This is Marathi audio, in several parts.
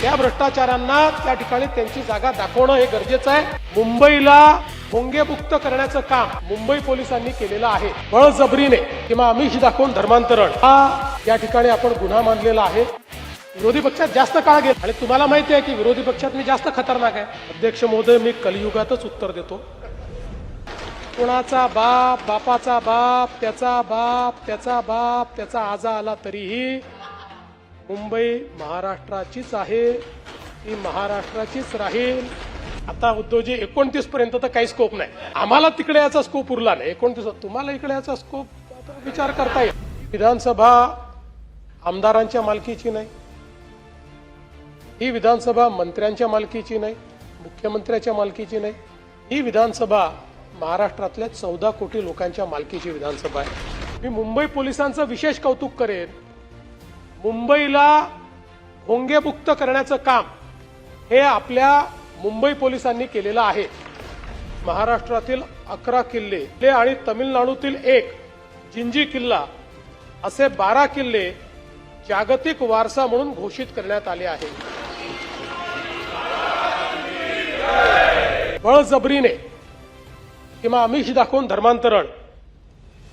त्या भ्रष्टाचारांना त्या ठिकाणी त्यांची जागा दाखवणं हे गरजेचं आहे. मुंबईला भोंगेमुक्त करण्याचं काम मुंबई पोलिसांनी केलेलं आहे. बळजबरीने किंवा आमिष दाखवून धर्मांतरण हा या ठिकाणी आपण गुन्हा मानलेला आहे. विरोधी पक्षात जास्त काळ गेला. आणि तुम्हाला माहिती आहे की विरोधी पक्षात मी जास्त खतरनाक आहे. अध्यक्ष महोदय मी कलियुगातच उत्तर देतो. कुणाचा बाप बापाचा बाप त्याचा बाप त्याचा बाप त्याचा आजा आला तरीही मुंबई महाराष्ट्राचीच आहे ती महाराष्ट्राचीच राहील. आता उद्धवजी एकोणतीस पर्यंत तर काही स्कोप नाही. आम्हाला तिकडे याचा स्कोप उरला नाही. एकोणतीस तुम्हाला इकडे याचा स्कोप विचार करता येईल. विधानसभा आमदारांच्या मालकीची नाही. ही विधानसभा मंत्र्यांच्या मालकीची नाही. मुख्यमंत्र्याच्या मालकीची नाही. ही विधानसभा महाराष्ट्रातल्या चौदा कोटी लोकांच्या मालकीची विधानसभा आहे. मी मुंबई पोलिसांचं विशेष कौतुक करेन. मुंबईला भोंगेमुक्त करण्याचं काम हे आपल्या मुंबई पोलिसांनी केलेलं आहे. महाराष्ट्रातील अकरा किल्ले आणि तमिळनाडूतील एक जिंजी किल्ला असे बारा किल्ले जागतिक वारसा म्हणून घोषित करण्यात आले आहे बळजबरीने किंवा आमिष दाखवून धर्मांतरण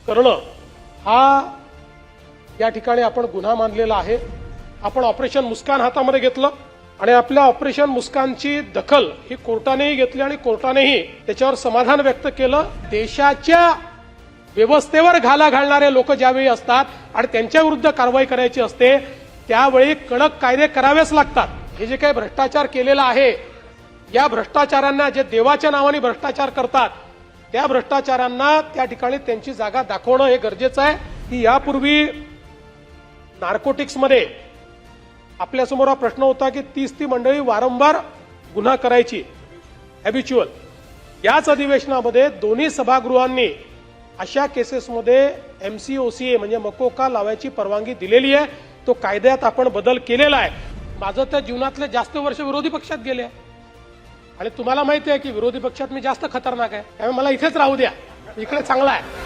करणं हा या ठिकाणी आपण गुन्हा मानलेला आहे. आपण ऑपरेशन मुस्कान हातामध्ये घेतलं आणि आपल्या ऑपरेशन मुस्कानची दखल ही कोर्टानेही घेतली आणि कोर्टानेही त्याच्यावर समाधान व्यक्त केलं. देशाच्या व्यवस्थेवर घाला घालणारे लोक ज्यावेळी असतात आणि त्यांच्या विरुद्ध कारवाई करायची असते त्यावेळी कडक कायदे करावेच लागतात. हे जे काही भ्रष्टाचार केलेला आहे या भ्रष्टाचारांना जे देवाच्या नावाने भ्रष्टाचार करतात त्या भ्रष्टाचारांना त्या ठिकाणी त्यांची जागा दाखवणं हे गरजेचं आहे. की यापूर्वी नार्कोटिक्समध्ये आपल्यासमोर हा प्रश्न होता की तीस ती मंडळी वारंवार गुन्हा करायची. हॅबिच्युअल याच अधिवेशनामध्ये दोन्ही सभागृहांनी अशा केसेसमध्ये एम सी ओ सी ए म्हणजे मकोका लावायची परवानगी दिलेली आहे. तो कायद्यात आपण बदल केलेला आहे. माझं त्या जीवनातले जास्त वर्ष विरोधी पक्षात गेले. आहे आणि तुम्हाला माहिती आहे की विरोधी पक्षात मी जास्त खतरनाक आहे. त्यामुळे मला इथेच राहू द्या. इकडे चांगला आहे.